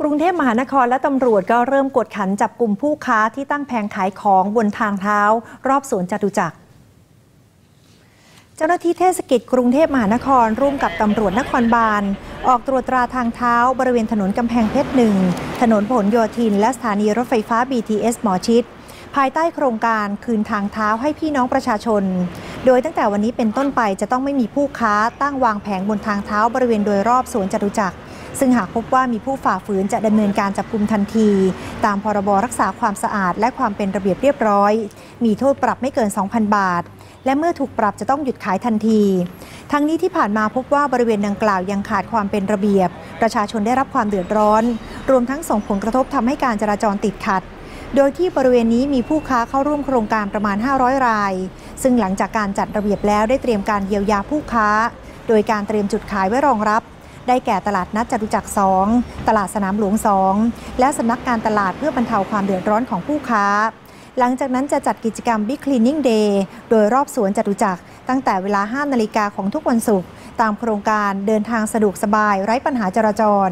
กรุงเทพมหานครและตำรวจก็เริ่มกดขันจับกลุ่มผู้ค้าที่ตั้งแผงขายของบนทางเท้า รอบสวนจตุจักร เจ้าหน้าที่เทศกิจกรุงเทพมหานครร่วมกับตำรวจนครบาล ออกตรวจตราทางเท้า บริเวณถนนกำแพงเพชรหนึ่งถนนผลโยธิน และสถานีรถไฟฟ้า BTS หมอชิดภายใต้โครงการคืนทางเท้าให้พี่น้องประชาชน โดยตั้งแต่วันนี้เป็นต้นไปจะต้องไม่มีผู้ค้าตั้งวางแผงบนทางเท้าบริเวณโดยรอบสวนจตุจักร ซึ่งหากพบว่ามีผู้ฝ่าฝืนจะดำเนินการจับกุมทันที ตามพรบรักษาความสะอาดและความเป็นระเบียบเรียบร้อย มีโทษปรับไม่เกิน 2,000 บาท และเมื่อถูกปรับจะต้องหยุดขายทันทีทั้งนี้ที่ผ่านมาพบว่าบริเวณดังกล่าวยังขาดความเป็นระเบียบ ประชาชนได้รับความเดือดร้อน รวมทั้งส่งผลกระทบทำให้การจราจรติดขัด โดยที่บริเวณนี้มีผู้ค้าเข้าร่วมโครงการประมาณ 500 ราย ซึ่งหลังจากการจัดระเบียบแล้วได้เตรียมการเยียวยาผู้ค้า โดยการเตรียมจุดขายไว้รองรับ ได้แก่ตลาดนัดจตุจักร 2 ตลาดสนามหลวง 2 และสำนักการตลาดเพื่อบรรเทาความเดือดร้อนของผู้ค้า หลังจากนั้นจะจัดกิจกรรม Big Cleaning Day โดยรอบสวนจตุจักรตั้งแต่เวลา 5 นาฬิกาของทุกวันศุกร์ตามโครงการเดินทางสะดวกสบายไร้ปัญหาจราจร